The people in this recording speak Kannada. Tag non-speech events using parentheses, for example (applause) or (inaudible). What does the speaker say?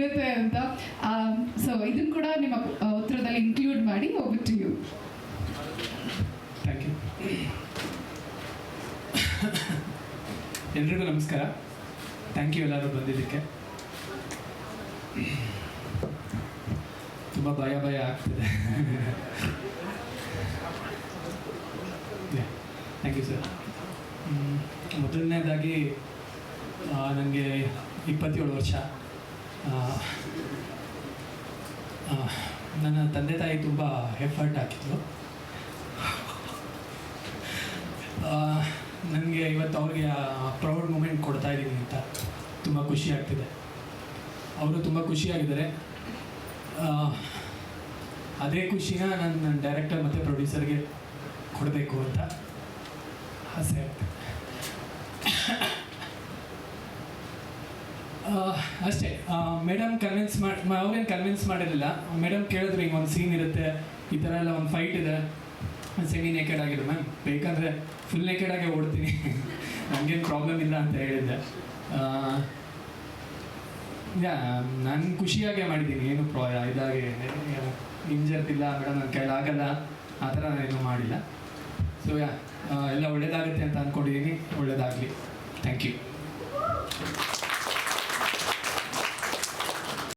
ಸಿಗುತ್ತೆ ಅಂತ. ಸೊ ಇದನ್ನ ಕೂಡ ನಿಮ್ಮ ಉತ್ತರದಲ್ಲಿ ಇನ್ಕ್ಲೂಡ್ ಮಾಡಿ ಯು ಥ್ಯಾಂಕ್ ಯು ಎಲ್ರಿಗೂ ನಮಸ್ಕಾರ. ಥ್ಯಾಂಕ್ ಯು ಎಲ್ಲರೂ ಬಂದಿದ್ದಕ್ಕೆ. ತುಂಬ ಭಯ ಭಯ ಆಗ್ತಿದೆ. ಥ್ಯಾಂಕ್ ಯು ಸರ್ ಮೊದಲನೇದಾಗಿ ನನಗೆ ಇಪ್ಪತ್ತೇಳು ವರ್ಷ. ನನ್ನ ತಂದೆ ತಾಯಿ ತುಂಬ ಎಫರ್ಟ್ ಹಾಕಿದ್ರು. ನನಗೆ ಇವತ್ತು ಅವ್ರಿಗೆ ಪ್ರೌಡ್ ಮೂಮೆಂಟ್ ಕೊಡ್ತಾ ಇದ್ದೀನಿ ಅಂತ ತುಂಬ ಖುಷಿ ಆಗ್ತಿದೆ. ಅವರು ತುಂಬ ಖುಷಿಯಾಗಿದ್ದಾರೆ ಅದೇ ಖುಷಿನ ನನ್ನ ಡೈರೆಕ್ಟರ್ ಮತ್ತು ಪ್ರೊಡ್ಯೂಸರ್ಗೆ ಕೊಡಬೇಕು ಅಂತ ಆಸೆ ಆಗ್ತದೆ. ಅಷ್ಟೇ. ಮೇಡಮ್ ಕನ್ವಿನ್ಸ್ ಮಾಡಿ ಅವ್ರೇನು ಕನ್ವಿನ್ಸ್ ಮಾಡಿರಲಿಲ್ಲ. ಮೇಡಮ್ ಕೇಳಿದ್ರು ಈಗ ಒಂದು ಸೀನ್ ಇರುತ್ತೆ, ಈ ಥರ ಎಲ್ಲ ಒಂದು ಫೈಟ್ ಇದೆ. ಸೆಮಿ ನೇಕೆಡ್ ಆಗಿದೆ ಮ್ಯಾಮ್ ಬೇಕಂದರೆ ಫುಲ್ ನೇಕೆಡ್ ಆಗೇ ಓಡ್ತೀನಿ. (laughs) ನನಗೇನು ಪ್ರಾಬ್ಲಮ್ ಇಲ್ಲ ಅಂತ ಹೇಳಿದ್ದೆ. ಯಾ, ನಾನು ಖುಷಿಯಾಗೆ ಮಾಡಿದ್ದೀನಿ. ಏನು ಪ್ರಾ ಇದಾಗೆ ಇಂಜರ್ತಿಲ್ಲ ಮೇಡಮ್ ನನ್ನ ಕೈಲಾಗಲ್ಲ ಆ ಥರ ನಾನೇನು ಮಾಡಿಲ್ಲ. ಸೊ ಯಾ ಎಲ್ಲ ಒಳ್ಳೇದಾಗುತ್ತೆ ಅಂತ ಅಂದ್ಕೊಂಡಿದ್ದೀನಿ ಒಳ್ಳೇದಾಗಲಿ. Thank you